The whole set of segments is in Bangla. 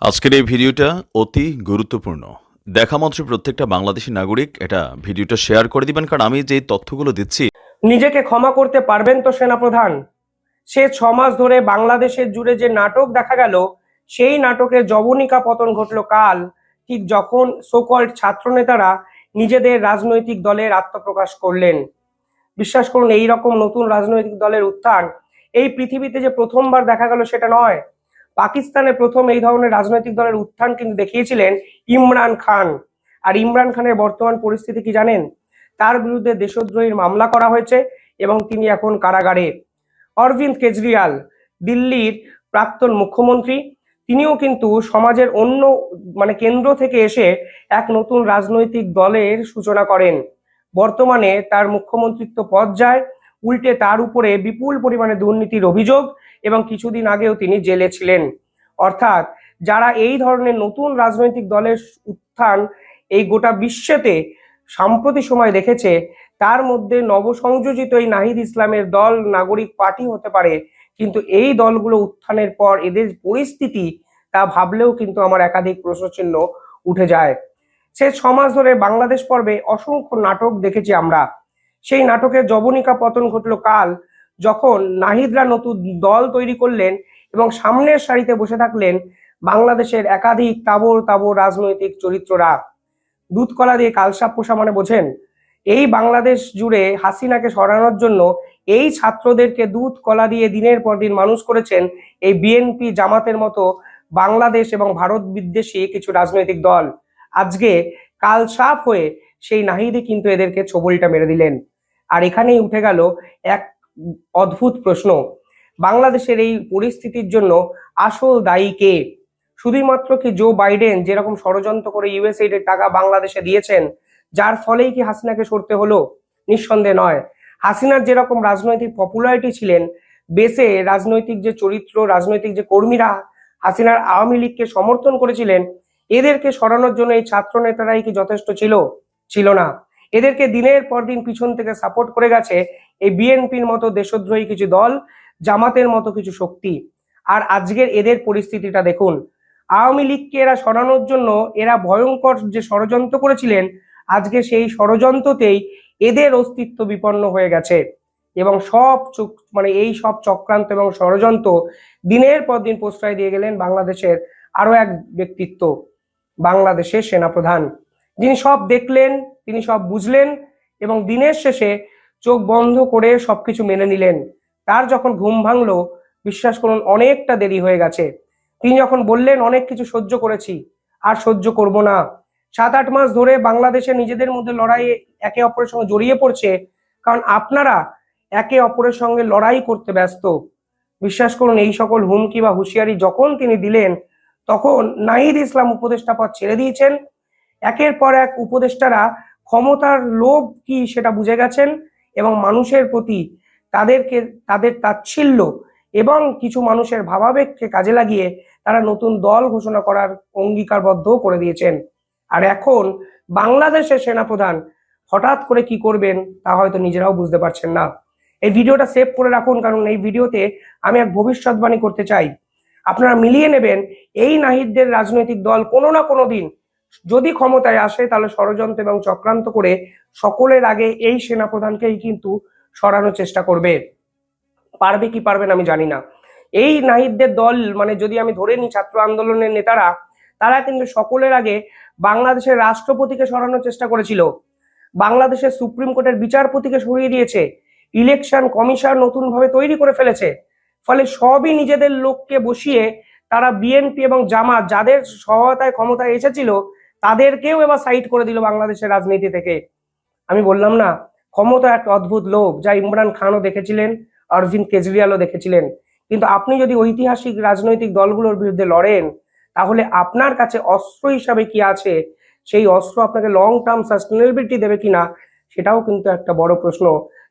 আজকের এই ভিডিওটা অতি গুরুত্বপূর্ণ। দেখা মাত্র প্রত্যেকটা বাংলাদেশি নাগরিক এটা ভিডিওটা শেয়ার করে দিবেন, কারণ আমি যে তথ্যগুলো দিচ্ছি নিজেকে ক্ষমা করতে পারবেন তো সেনাপ্রধান। সে ছ মাস ধরে বাংলাদেশের জুড়ে যে নাটক দেখা গেল, সেই নাটকের জবনিকা পতন ঘটলো কাল। ঠিক যখন সোকল্ড ছাত্রনেতারা নিজেদের রাজনৈতিক দলের আত্মপ্রকাশ করলেন। বিশ্বাস করুন এই রকম নতুন রাজনৈতিক দলের উত্থান এই পৃথিবীতে যে প্রথমবার দেখা গেল সেটা নয়। পাকিস্তানে প্রথম এই ধরনের রাজনৈতিক দলের উত্থান কিন্তু দেখিয়েছিলেন ইমরান খান। আর ইমরান খানের বর্তমান পরিস্থিতি কি জানেন? তার বিরুদ্ধে দেশদ্রোহীর মামলা করা হয়েছে এবং তিনি এখন কারাগারে। অরবিন্দ কেজরিওয়াল, দিল্লির প্রাক্তন মুখ্যমন্ত্রী, তিনিও কিন্তু সমাজের অন্য মানে কেন্দ্র থেকে এসে এক নতুন রাজনৈতিক দলের সূচনা করেন। বর্তমানে তার মুখ্যমন্ত্রিত্ব পদ যায়, উল্টে তার উপরে বিপুল পরিমাণে দুর্নীতির অভিযোগ এবং কিছুদিন আগেও তিনি জেলে ছিলেন। অর্থাৎ যারা এই ধরনের নতুন রাজনৈতিক দলের উত্থান এই গোটা বিশ্বেতে সাম্প্রতিক সময় দেখেছে, তার মধ্যে নবসংযোজিত এই নাহিদ ইসলামের দল নাগরিক পার্টি হতে পারে, কিন্তু এই দলগুলো উত্থানের পর এদের পরিস্থিতি তা ভাবলেও কিন্তু আমার একাধিক প্রশ্নচিহ্ন উঠে যায়। সে ছমাস ধরে বাংলাদেশ পর্বে অসংখ্য নাটক দেখেছি আমরা। সেই নাটকের জবনিকা পতন ঘটলো কাল যখন নাহিদরা নতুন দল তৈরি করলেন এবং সামনের সারিতে বসে থাকলেন বাংলাদেশের একাধিক তাবর তাবর রাজনৈতিক চরিত্ররা। দুধ কলা দিয়ে কালসাপ পোষা মানে বোঝেন, এই বাংলাদেশ জুড়ে হাসিনাকে সরানোর জন্য এই ছাত্রদেরকে দুধ কলা দিয়ে দিনের পর দিন মানুষ করেছেন এই বিএনপি জামাতের মতো বাংলাদেশ এবং ভারত বিদ্বেষী কিছু রাজনৈতিক দল। আজকে কাল সাপ হয়ে সেই নাহিদই কিন্তু এদেরকে ছবলটা মেরে দিলেন। আর এখানেই উঠে গেল এক অদ্ভুত প্রশ্ন। বাংলাদেশের এই পরিস্থিতির জন্য আসল দায়ী কে? শুধুমাত্র কি জো বাইডেন যেরকম ষড়যন্ত্র করে ইউএসএইড এর টাকা বাংলাদেশে দিয়েছেন, যার ফলেই কি হাসিনাকে সরতে হলো? নিঃসন্দেহ নয়। হাসিনার যেরকম রাজনৈতিক পপুলারিটি ছিলেন বেসে রাজনৈতিক যে চরিত্র, রাজনৈতিক যে কর্মীরা হাসিনার আওয়ামী লীগকে সমর্থন করেছিলেন, এদেরকে সরানোর জন্য এই ছাত্র নেতারাই কি যথেষ্ট ছিল? ছিল না। এদেরকে দিনের পর দিন পিছন থেকে সাপোর্ট করে গেছে এই বিএনপির মতো দেশদ্রোহী কিছু দল, জামাতের মতো কিছু শক্তি। আর আজকের এদের পরিস্থিতিটা দেখুন, আওয়ামী লীগকে এরা সরানোর জন্য এরা ভয়ঙ্কর যে ষড়যন্ত্র করেছিলেন, আজকে সেই ষড়যন্ত্রতেই এদের অস্তিত্ব বিপন্ন হয়ে গেছে। এবং সব মানে এই সব চক্রান্ত এবং ষড়যন্ত্র দিনের পর দিন প্রশ্রয় দিয়ে গেলেন বাংলাদেশের আরও এক ব্যক্তিত্ব, বাংলাদেশের সেনাপ্রধান। যিনি সব দেখলেন তিনি সব বুঝলেন এবং দিনের শেষে চোখ বন্ধ করে সবকিছু মেনে নিলেন। তার যখন ঘুম ভাঙলো, বিশ্বাস করুন, অনেকটা দেরি হয়ে গেছে। তিনি যখন বললেন, অনেক কিছু সহ্য করেছি, আর সহ্য করব না। সাত আট মাস ধরে বাংলাদেশে নিজেদের মধ্যে লড়াই একে অপরের সঙ্গে জড়িয়ে পড়ছে, কারণ আপনারা একে অপরের সঙ্গে লড়াই করতে ব্যস্ত। বিশ্বাস করুন, এই সকল হুমকি বা হুঁশিয়ারি যখন তিনি দিলেন, তখন নাহিদ ইসলাম উপদেষ্টা পদ ছেড়ে দিয়েছেন। একের পর এক উপদেষ্টারা ক্ষমতার লোভ কি সেটা বুঝে গেছেন এবং মানুষের প্রতি তাদেরকে, তাদের তাচ্ছিল্য এবং কিছু মানুষের ভাবাবেগকে কাজে লাগিয়ে তারা নতুন দল ঘোষণা করার অঙ্গীকারবদ্ধ করে দিয়েছেন। আর এখন বাংলাদেশের সেনাপ্রধান হঠাৎ করে কি করবেন তা হয়তো নিজেরাও বুঝতে পারছেন না। এই ভিডিওটা সেভ করে রাখুন, কারণ এই ভিডিওতে আমি এক ভবিষ্যৎবাণী করতে চাই। আপনারা মিলিয়ে নেবেন এই নাহিদদের রাজনৈতিক দল কোনো না কোনো দিন যদি ক্ষমতায় আসে, তাহলে ষড়যন্ত্র এবং চক্রান্ত করে সকলের আগে এই সেনাপ্রধানকেই কিন্তু সরানোর চেষ্টা করবে। পারবে কি পারবে না আমি জানি না। এই নাহিদদের দল মানে যদি আমি ধরে নিই ছাত্র আন্দোলনের নেতারা, তারা কিন্তু সকলের আগে বাংলাদেশের রাষ্ট্রপতিকে সরানোর চেষ্টা করেছিল। বাংলাদেশের সুপ্রিম কোর্টের বিচারপতিকে সরিয়ে দিয়েছে। ইলেকশন কমিশন নতুনভাবে তৈরি করে ফেলেছে। ফলে সবই নিজেদের লোককে বসিয়ে তারা বিএনপি এবং জামাত, যাদের সহায়তায় ক্ষমতায় এসেছিল তাদেরকেও এবার সাইড করে দিল বাংলাদেশের রাজনীতি থেকে। আমি বললাম না, ক্ষমতা এক অদ্ভুত লোক, যা ইমরান খানও দেখেছিলেন, অরবিন্দ কেজরিওয়ালও দেখেছিলেন। কিন্তু আপনি যদি ঐতিহাসিক রাজনৈতিক দলগুলোর বিরুদ্ধে লড়েন, তাহলে আপনার কাছে অস্ত্র হিসাবে কি আছে? সেই অস্ত্র আপনাকে লং টার্ম সাস্টেনেবিলিটি দেবে কিনা? সেটাও কিন্তু একটা বড় প্রশ্ন,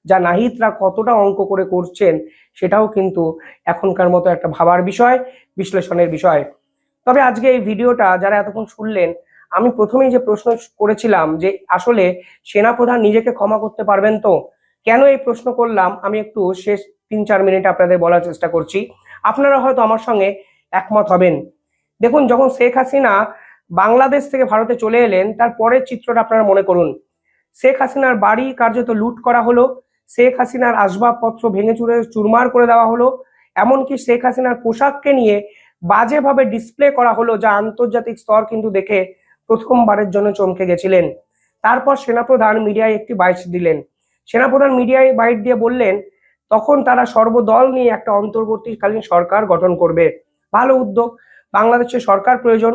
যা নাহিদরা কতটা অঙ্ক করে করছেন, সেটাও কিন্তু এখনকার মতো একটা ভাবার বিষয়, বিশ্লেষণের বিষয়। তবে আজকে এই ভিডিওটা যারা এতক্ষণ শুনলেন আমি প্রথমেই যে প্রশ্ন করেছিলাম যে আসলে সেনাপ্রধান নিজেকে ক্ষমা করতে পারবেন তো? কেন এই প্রশ্ন করলাম? আমি একটু শেষ তিন চার মিনিট আপনাদের বলার চেষ্টা করছি। আপনারা হয়তো আমার সঙ্গে একমত হবেন। দেখুন, যখন শেখ হাসিনা বাংলাদেশ থেকে ভারতে চলে এলেন, তার পরের চিত্রটা আপনারা মনে করুন। শেখ হাসিনার বাড়ি কার্যত লুট করা হলো, শেখ হাসিনার আসবাবপত্র ভেঙে চুরে চুরমার করে দেওয়া হলো, এমনকি শেখ হাসিনার পোশাককে নিয়ে বাজেভাবে ডিসপ্লে করা হলো যা আন্তর্জাতিক স্তর কিন্তু দেখে প্রথমবারের জন্য চমকে গেছিলেন। তারপর সেনাপ্রধান মিডিয়ায় একটি বাইট দিলেন। সেনাপ্রধান মিডিয়ায় বাইট দিয়ে বললেন, তখন তারা সর্বদল নিয়ে একটা অন্তর্বর্তীকালীন সরকার গঠন করবে। ভালো উদ্যোগ, বাংলাদেশের সরকার প্রয়োজন,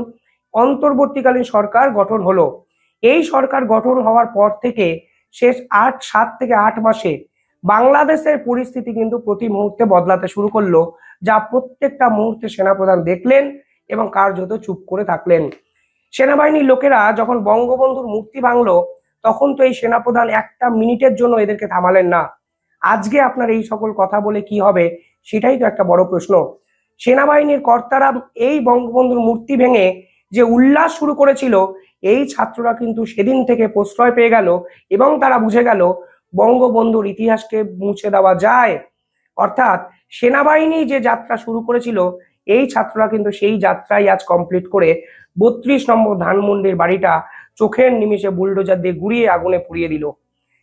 অন্তর্বর্তীকালীন সরকার গঠন হলো। এই সরকার গঠন হওয়ার পর থেকে শেষ আট, সাত থেকে আট মাসে বাংলাদেশের পরিস্থিতি কিন্তু প্রতি মুহূর্তে বদলাতে শুরু করল, যা প্রত্যেকটা মুহূর্তে সেনাপ্রধান দেখলেন এবং কার্যত চুপ করে থাকলেন। সেনাবাহিনীর লোকেরা যখন বঙ্গবন্ধুর মূর্তি ভাঙলো, তখন তো এই সেনাপ্রধান একটা মিনিটের জন্য এদেরকে থামালেন না। আজকে আপনার এই সকল কথা বলে কি হবে, সেটাই তো একটা বড় প্রশ্ন। সেনাবাহিনীর কর্তারা এই বঙ্গবন্ধুর মূর্তি ভেঙে যে উল্লাস শুরু করেছিল, এই ছাত্ররা কিন্তু সেদিন থেকে প্রশ্রয় পেয়ে গেল এবং তারা বুঝে গেল বঙ্গবন্ধুর ইতিহাসকে মুছে দেওয়া যায়। অর্থাৎ সেনাবাহিনী যে যাত্রা শুরু করেছিল, এই ছাত্ররা কিন্তু সেই যাত্রাই আজ কমপ্লিট করে বত্রিশ নম্বর ধানমন্ডির বাড়িটা চোখের নিমিষে বুলডোজার দিয়ে গুড়িয়ে আগুনে পুড়িয়ে দিল।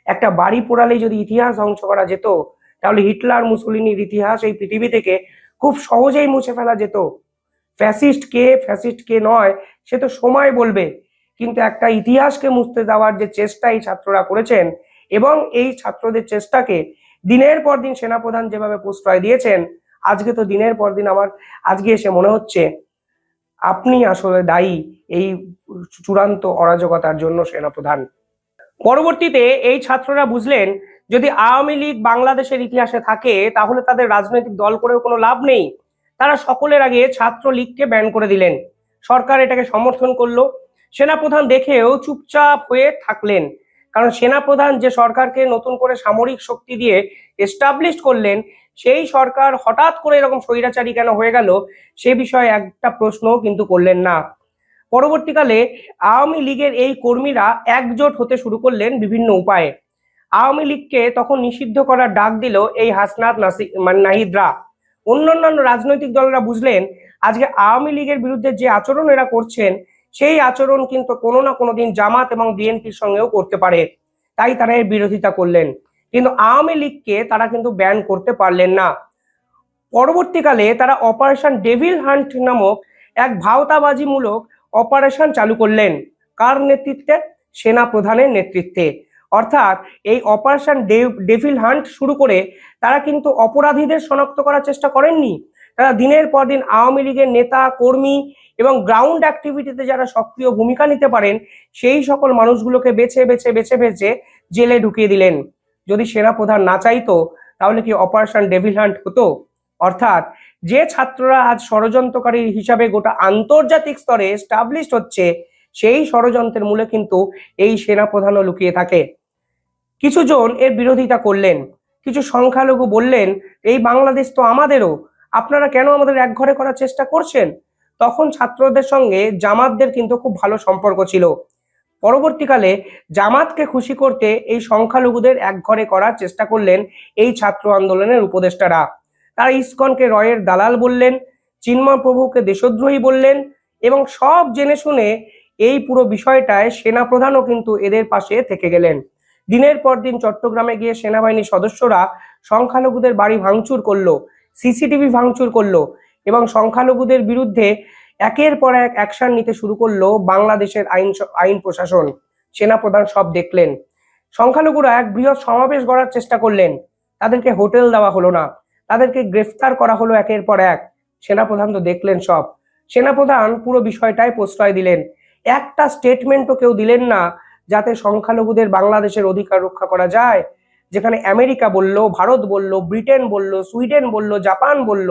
একটা বাড়ি পোড়ালেই যদি ইতিহাস ধ্বংস করা যেত, তাহলে হিটলার মুসলিনীর ইতিহাস এই পৃথিবী থেকে খুব সহজেই মুছে ফেলা যেত। ফ্যাসিস্ট কে ফ্যাসিস্ট কে নয়, সে তো সময় বলবে। কিন্তু একটা ইতিহাসকে মুছতে দেওয়ার যে চেষ্টা এই ছাত্ররা করেছেন এবং এই ছাত্রদের চেষ্টাকে দিনের পর দিন সেনাপ্রধান যেভাবে প্রশ্রয় দিয়েছেন, আজকে তো দিনের পর দিন আমার, আজকে এসে মনে হচ্ছে আপনি আসলে দায়ী এই চূড়ান্ত অরাজকতার জন্য সেনাপ্রধান। পরবর্তীতে এই ছাত্ররা বুঝলেন, যদি আওয়ামী লীগ বাংলাদেশের ইতিহাসে থাকে, তাহলে তাদের রাজনৈতিক দল করেও কোনো লাভ নেই। তারা সকলের আগে ছাত্র লীগকে ব্যান করে দিলেন। সরকার এটাকে সমর্থন করল। সেনাপ্রধান দেখেও চুপচাপ হয়ে থাকলেন। কারণ সেনাপ্রধান যে সরকারকে নতুন করে সামরিক শক্তি দিয়ে এস্টাবলিশ করলেন, সেই সরকার হঠাৎ করে এরকম স্বৈরাচারী কেন হয়ে গেল, সে বিষয়ে একটা প্রশ্নও কিন্তু করলেন না। পরবর্তীকালে আওয়ামী লীগের এই কর্মীরা একজোট হতে শুরু করলেন বিভিন্ন উপায়ে। আওয়ামী লীগকে তখন নিষিদ্ধ করার ডাক দিল এই হাসনাত মানে নাহিদরা। অন্যান্য রাজনৈতিক দলরা বুঝলেন, আজকে আওয়ামী লীগের বিরুদ্ধে যে আচরণ এরা করছেন সেই আচরণ কিন্তু কোনো না কোনো দিন জামাত এবং বিএনপির সঙ্গেও করতে পারে। তাই তারা এর বিরোধিতা করলেন। কিন্তু আওয়ামী লীগকে তারা কিন্তু ব্যান করতে পারলেন না। পরবর্তীকালে তারা অপারেশন ডেভিল হান্ট নামক এক ভাওতাবাজিমূলক অপারেশন চালু করলেন। কার নেতৃত্বে? সেনা প্রধানের নেতৃত্বে। অর্থাৎ এই অপারেশন ডেভিল হান্ট শুরু করে তারা কিন্তু অপরাধীদের শনাক্ত করার চেষ্টা করেননি। তারা দিনের পর দিন আওয়ামী লীগের নেতা, কর্মী এবং গ্রাউন্ড অ্যাক্টিভিটিতে যারা সক্রিয় ভূমিকা নিতে পারেন, সেই সকল মানুষগুলোকে বেছে বেছে বেছে বেছে জেলে ঢুকিয়ে দিলেন। যদি সেনা প্রধান না চাইতো, তাহলে কি অপারেশন ডেভিল হান্ট হতো? অর্থাৎ যে ছাত্ররা আজ ষড়যন্ত্রকারী হিসাবে গোটা আন্তর্জাতিক স্তরে এস্টাবলিশড হচ্ছে, সেই ষড়যন্ত্রের মূলে কিন্তু এই সেনা প্রধানও লুকিয়ে থাকে। কিছু জন এর বিরোধিতা করলেন, কিছু সংখ্যালঘু বললেন, এই বাংলাদেশ তো আমাদেরও আপনারা কেন আমাদের এক ঘরে করার চেষ্টা করছেন? তখন ছাত্রদের সঙ্গে জামাতদের কিন্তু খুব ভালো সম্পর্ক ছিল। পরবর্তীকালে জামাতকে খুশি করতে এই সংখ্যালঘুদের এক ঘরে করার চেষ্টা করলেন এই ছাত্র আন্দোলনের উপদেষ্টারা। তারা ইস্কনকে রয়ের দালাল বললেন, চিন্ময় প্রভুকে দেশদ্রোহী বললেন এবং সব জেনে শুনে এই পুরো বিষয়টায় সেনাপ্রধানও কিন্তু এদের পাশে থেকে গেলেন। দিনের পর দিন চট্টগ্রামে গিয়ে সেনাবাহিনীর সদস্যরা সংখ্যালঘুদের বাড়ি ভাঙচুর করল। সিসিটিভি ভাঙচুর করল এবং সংখ্যালঘুদের বিরুদ্ধে একের পর এক অ্যাকশন নিতে শুরু করল বাংলাদেশের আইন আইন প্রশাসন। সেনাপ্রধান সব দেখলেন। সংখ্যালঘুরা এক বৃহৎ সমাবেশ গড়ার চেষ্টা করলেন। তাদেরকে হোটেল দেওয়া হলো না। তাদেরকে গ্রেফতার করা হলো একের পর এক। সেনাপ্রধান তো দেখলেন সব। সেনাপ্রধান পুরো বিষয়টায় প্রশ্রয় দিলেন। একটা স্টেটমেন্টও কেউ দিলেন না যাতে সংখ্যালঘুদের বাংলাদেশের অধিকার রক্ষা করা যায়। যেখানে আমেরিকা বলল, ভারত বলল, ব্রিটেন বলল, সুইডেন বলল, জাপান বলল,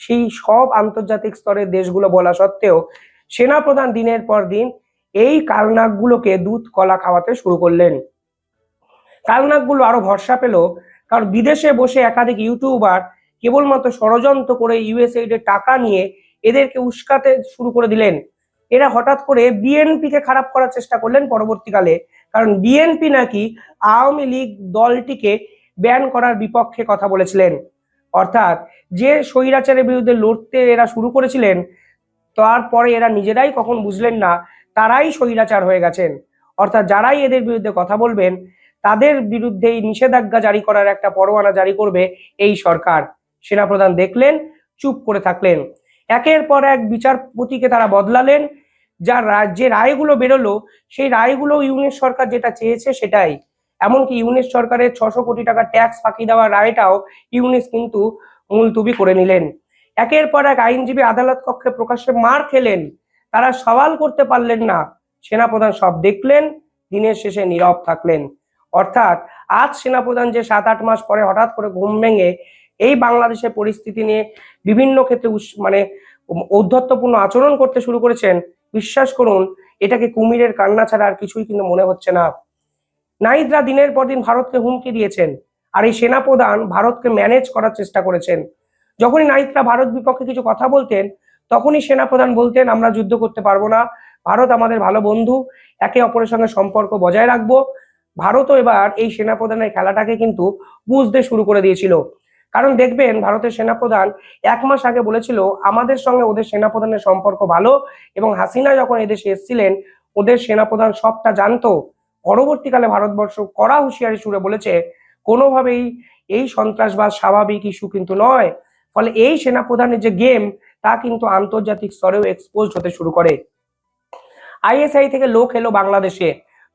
সেই সব আন্তর্জাতিক স্তরের দেশগুলো বলা সত্ত্বেও সেনাপ্রধান দিনের পর দিন এই কালনাকগুলোকে দুধ, কলা খাওয়াতে শুরু করলেন। কালনাকগুলো আরও ভরসা পেল, কারণ বিদেশে বসে একাধিক ইউটিউবার কেবলমাত্র ষড়যন্ত্র করে ইউএসএইড এর টাকা নিয়ে এদেরকে উস্কাতে শুরু করে দিলেন। এরা হঠাৎ করে বিএনপি কে খারাপ করার চেষ্টা করলেন পরবর্তীকালে। কারণ বিএনপি নাকি আওয়ামী লীগ দলটিকে ব্যান করার বিপক্ষে কথা বলেছিলেন। অর্থাৎ যে স্বৈরাচারের বিরুদ্ধে লড়তে এরা শুরু করেছিলেন, তারপরে এরা নিজেরাই কখন বুঝলেন না, তারাই স্বৈরাচার হয়ে গেছেন। অর্থাৎ যারাই এদের বিরুদ্ধে কথা বলবেন, তাদের বিরুদ্ধেই নিষেধাজ্ঞা জারি করার একটা পরোয়ানা জারি করবে এই সরকার। সেনাপ্রধান দেখলেন, চুপ করে থাকলেন। একের পর এক বিচারপতিকে তারা বদলালেন যা রা- যে রায়গুলো বেরোলো, সেই রায়গুলো ইউনিট সরকার যেটা চেয়েছে সেটাই। এমনকি ইউনিট সরকারের ছশো কোটি টাকা ট্যাক্স ফাঁকি দেওয়ার রায়টাও ইউনিস কিন্তু মুলতুবি করে নিলেন। একের পর এক আইনজীবী আদালত কক্ষে প্রকাশ্যে মার খেলেন। তারা সওয়াল করতে পারলেন না। সেনাপ্রধান সব দেখলেন, দিনের শেষে নীরব থাকলেন। অর্থাৎ আজ সেনাপ্রধান যে সাত আট মাস পরে হঠাৎ করে ঘুম ভেঙে এই বাংলাদেশের পরিস্থিতি নিয়ে বিভিন্ন ক্ষেত্রে মানে ঔদ্ধত্যপূর্ণ আচরণ করতে শুরু করেছেন বিশ্বাস করুন, এটাকে কুমিরের কান্না ছাড়া আর কিছুই কিন্তু মনে হচ্ছে না। নাইদরা দিনের পর দিন ভারতকে হুমকি দিয়েছেন, আর এই সেনাপ্রধান ভারতকে ম্যানেজ করার চেষ্টা করেছেন। যখনই নাইদরা ভারত বিপক্ষে কিছু কথা বলতেন, তখনই সেনাপ্রধান বলতেন, আমরা যুদ্ধ করতে পারব না, ভারত আমাদের ভালো বন্ধু, একে অপরের সঙ্গে সম্পর্ক বজায় রাখব। ভারতও এবার এই সেনাপ্রধানের খেলাটাকে কিন্তু বুঝতে শুরু করে দিয়েছিল। কারণ দেখবেন ভারতের সেনাপ্রধান এক মাস আগে বলেছিল, আমাদের সঙ্গে ওদের সেনাপ্রধানের সম্পর্ক ভালো। এবং হাসিনা যখন এদেশে এসেছিলেন, ওদের সেনাপ্রধান সবটা জানতো। পরবর্তীকালে ভারতবর্ষ কড়া হুঁশিয়ারি সুরে বলেছে, কোনোভাবেই এই সন্ত্রাসবাদ স্বাভাবিক ইস্যু কিন্তু নয়। ফলে এই সেনাপ্রধানের যে গেম, তা কিন্তু আন্তর্জাতিক স্তরেও এক্সপোজ হতে শুরু করে। আইএসআই থেকে লোক এলো বাংলাদেশে।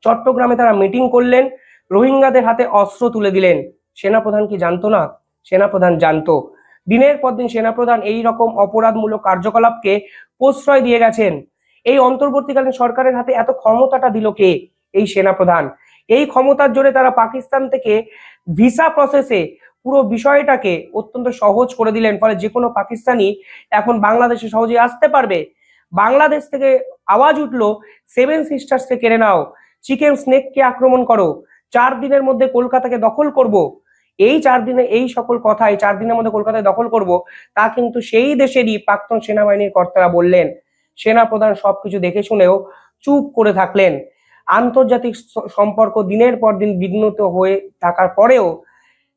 চট্টগ্রামে তারা মিটিং করলেন। রোহিঙ্গাদের হাতে অস্ত্র তুলে দিলেন। সেনাপ্রধান কি জানতো না? সেনাপ্রধান জানতো। দিনের পর দিন সেনাপ্রধান এই রকম অপরাধমূলক কার্যকলাপকে প্রশ্রয় দিয়ে গেছেন। এই অন্তর্বর্তীকালীন সরকারের হাতে এত ক্ষমতাটা দিল কে? এই সেনাপ্রধান। এই ক্ষমতার জোরে তারা পাকিস্তান থেকে ভিসা প্রসেসে পুরো বিষয়টাকে অত্যন্ত সহজ করে দিলেন। ফলে যে কোনো পাকিস্তানি এখন বাংলাদেশে সহজে আসতে পারবে। বাংলাদেশ থেকে আওয়াজ উঠল সেভেন সিস্টার্সকে কেড়ে নাও। চিকেন স্নেককে আক্রমণ করো। চার দিনের মধ্যে কলকাতাকে দখল করব। এই চার দিনে এই সকল কথা, এই চার দিনের মধ্যে কলকাতায় দখল করব, তা কিন্তু সেই দেশেরই প্রাক্তন সেনাবাহিনীর কর্তারা বললেন। সেনাপ্রধান সবকিছু দেখে শুনেও চুপ করে থাকলেন। আন্তর্জাতিক সম্পর্ক দিনের পর দিন বিঘ্নত হয়ে থাকার পরেও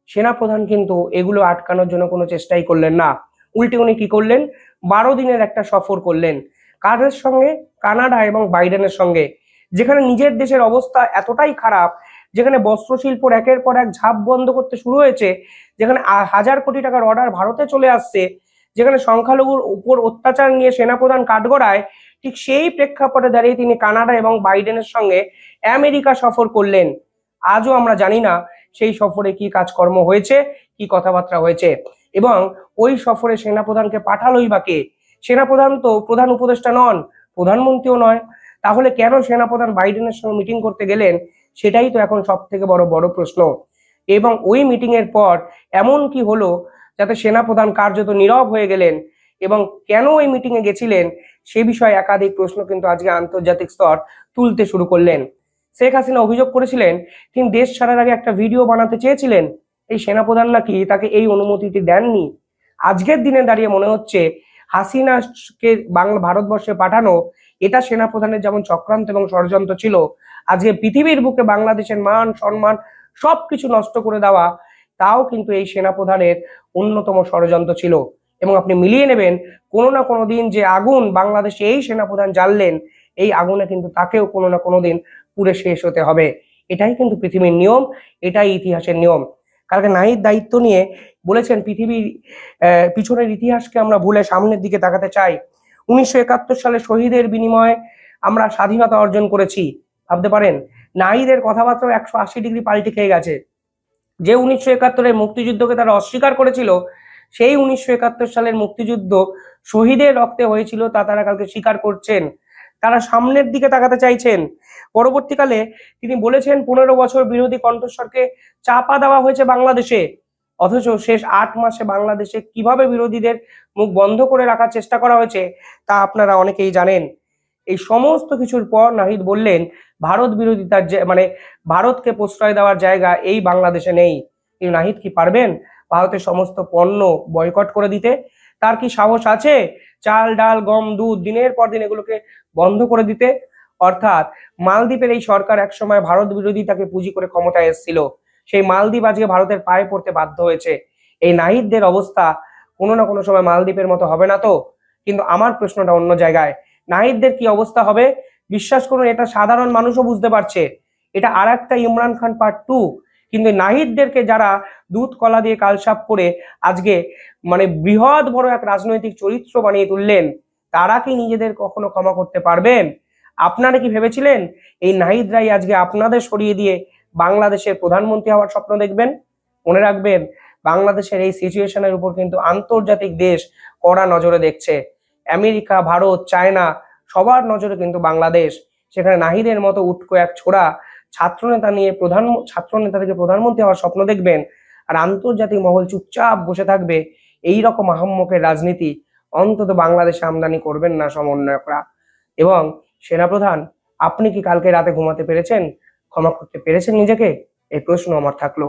সেনাপ্রধান কিন্তু এগুলো আটকানোর জন্য কোনো চেষ্টাই করলেন না। উল্টে উনি কি করলেন? বারো দিনের একটা সফর করলেন, কাদের সঙ্গে? কানাডা এবং বাইডেনের সঙ্গে। যেখানে নিজের দেশের অবস্থা এতটাই খারাপ যেখানে বস্ত্রশিল্প একের পর এক ঝাঁপ বন্ধ করতে শুরু হয়েছে, যেখানে হাজার কোটি টাকার অর্ডার ভারতে চলে আসছে, যেখানে সংখ্যালঘুর উপর অত্যাচার নিয়ে সেনাপ্রধান কাঠগড়ায় ঠিক সেই প্রেক্ষাপটে দাঁড়িয়ে তিনি কানাডা এবং বাইডেনের সঙ্গে আমেরিকা সফর করলেন। আজও আমরা জানি না সেই সফরে কি কাজকর্ম হয়েছে, কি কথাবার্তা হয়েছে। এবং ওই সফরে সেনাপ্রধানকে পাঠালোই বা কে? সেনাপ্রধান তো প্রধান উপদেষ্টা নন, প্রধানমন্ত্রীও নয়। তাহলে কেন সেনাপ্রধান বাইডেনের সঙ্গে মিটিং করতে গেলেন? সেটাই তো এখন সব থেকে বড় বড় প্রশ্ন। এবং ওই মিটিং এর পর এমন কি হলো যাতে সেনাপ্রধান কার্যত নীরব হয়ে গেলেন এবং কেন ওই মিটিং এ গেছিলেন সে বিষয়ে একাধিক প্রশ্ন কিন্তু আজকে আন্তর্জাতিক স্তর তুলতে শুরু করলেন। শেখ হাসিনা অভিযোগ করেছিলেন, তিনি দেশ ছাড়ার আগে একটা ভিডিও বানাতে চেয়েছিলেন। এই সেনাপ্রধান নাকি তাকে এই অনুমতিটি দেননি? আজকের দিনে দাঁড়িয়ে মনে হচ্ছে হাসিনাকে বাংলা ভারতবর্ষে পাঠানো এটা সেনাপ্রধানের যেমন চক্রান্ত এবং ষড়যন্ত্র ছিল, আজকে পৃথিবীর বুকে বাংলাদেশের মান, সম্মান সবকিছু নষ্ট করে দেওয়া, তাও কিন্তু এই সেনাপ্রধানের অন্যতম ষড়যন্ত্র ছিল। এবং আপনি মিলিয়ে নেবেন, কোনো না কোনো দিন যে আগুন বাংলাদেশে এই সেনাপ্রধান জ্বাললেন, এই আগুনে কিন্তু তাকেও কোনো না কোনো দিন পুরে শেষ হতে হবে। এটাই কিন্তু পৃথিবীর নিয়ম, এটাই ইতিহাসের নিয়ম। কালকে নাহিদ দায়িত্ব নিয়ে বলেছেন, পৃথিবীর পিছনের ইতিহাসকে আমরা ভুলে সামনের দিকে তাকাতে চাই। উনিশশো একাত্তর সালে শহীদের বিনিময়ে আমরা স্বাধীনতা অর্জন করেছি। ভাবতে পারেন, নাহিদের কথাবার্তা একশো আশি ডিগ্রি পাল্টে খেয়ে গেছে। যে উনিশশো একাত্তরের মুক্তিযুদ্ধকে তারা অস্বীকার করেছিল, সেই উনিশশো একাত্তর সালের মুক্তিযুদ্ধ শহীদের রক্তে হয়েছিল, তা তারা কালকে স্বীকার করছেন। তারা সামনের দিকে তাকাতে চাইছেন। পরবর্তীকালে তিনি বলেছেন, পনেরো বছর বিরোধী কণ্ঠস্বরকে চাপা দেওয়া হয়েছে বাংলাদেশে। অথচ শেষ আট মাসে বাংলাদেশে কীভাবে বিরোধীদের মুখ বন্ধ করে রাখার চেষ্টা করা হয়েছে, তা আপনারা অনেকেই জানেন। এই সমস্ত কিছুর পর নাহিদ বললেন, ভারত বিরোধিতার মানে ভারতকে প্রশ্রয় দেওয়ার জায়গা এই বাংলাদেশে নেই। কিন্তু নাহিদ কি পারবেন? ভারতের সমস্ত পণ্য বয়কট করে দিতে? তার কি সাহস আছে? চাল, ডাল, গম, দুধ দিনের পর দিন এগুলোকে বন্ধ করে দিতে? অর্থাৎ মালদ্বীপের এই সরকার একসময় ভারত বিরোধী তাকে পুঁজি করে ক্ষমতায় এসেছিল। সেই মালদ্বীপ আজকে ভারতের পায়ে পড়তে বাধ্য হয়েছে। এই নাহিদদের অবস্থা কোনো না কোনো সময় মালদ্বীপের মতো হবে না তো? কিন্তু আমার প্রশ্নটা অন্য জায়গায়, নাহিদদের কি অবস্থা হবে? বিশ্বাস করুন, এটা সাধারণ মানুষও বুঝতে পারছে। এটা আর একটা ইমরান খান পার্ট টু কিন্তু নাহিদদেরকে যারা দুধ কলা দিয়ে কালসাপ করে আজকে মানে বৃহৎ বড় এক রাজনৈতিক চরিত্র বানিয়ে তুললেন, তারা কি নিজেদের কখনো ক্ষমা করতে পারবেন? আপনারা কি ভেবেছিলেন এই নাহিদরাই আজকে আপনাদের সরিয়ে দিয়ে বাংলাদেশের প্রধানমন্ত্রী হওয়ার স্বপ্ন দেখবেন। মনে রাখবেন, বাংলাদেশের এই সিচুয়েশনের উপর কিন্তু আন্তর্জাতিক দেশ কড়া নজরে দেখছে। আমেরিকা, ভারত, চায়না, সবার নজরে কিন্তু বাংলাদেশ। সেখানে নাহিদের মতো উটকো এক ছোড়া ছাত্রনেতা নিয়ে প্রধান, ছাত্রনেতা থেকে প্রধানমন্ত্রী হওয়ার স্বপ্ন দেখবেন। আর আন্তর্জাতিক মহল চুপচাপ বসে থাকবে এই রকম আহম্মকের রাজনীতি। অন্তত বাংলাদেশে আমদানি করবেন না সমন্বয়করা। এবং সেনাপ্রধান, আপনি কি কালকে রাতে ঘুমাতে পেরেছেন? ক্ষমা করতে পেরেছেন নিজেকে? এই প্রশ্ন আমার থাকল।